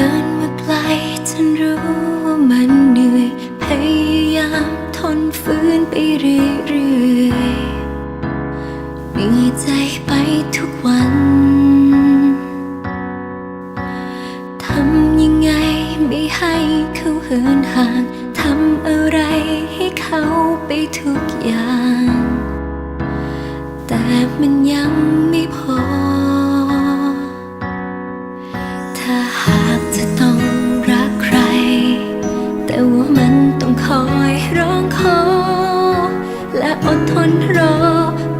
ดินมาไกลจนรู้ว่ามันเหนื่อย พยายามทนฝืนไปเรื่อยๆมีใจไปทุกวัน ทำยังไงไม่ให้เขาเหินห่าง ทำอะไรให้เขาไปทุกอย่าง แต่มันยัง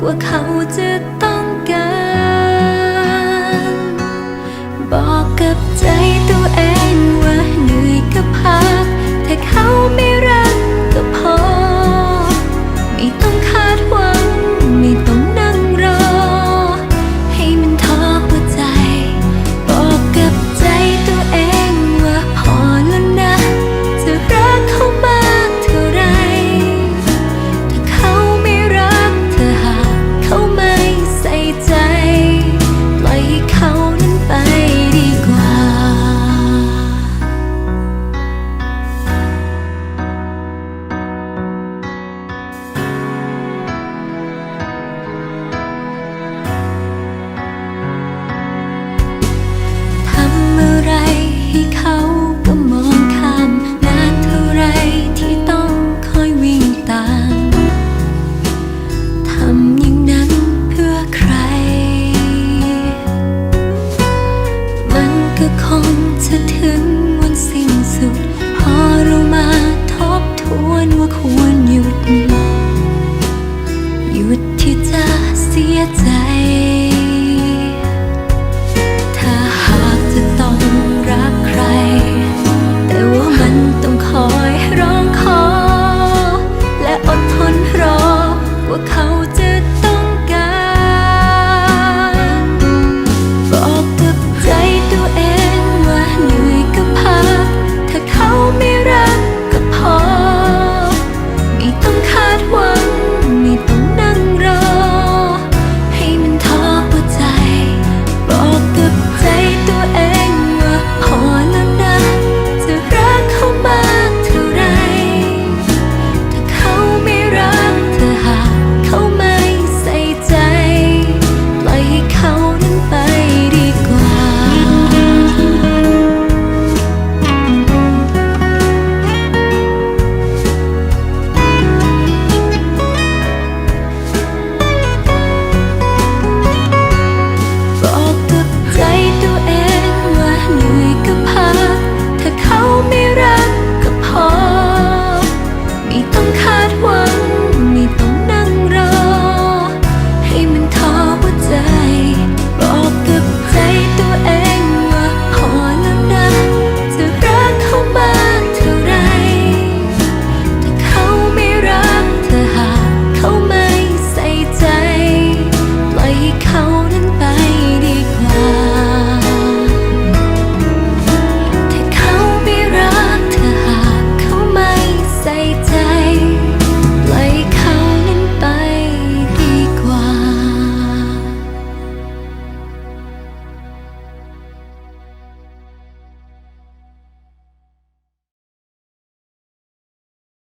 กว่าเขาจะต้องการ บอกกับใจ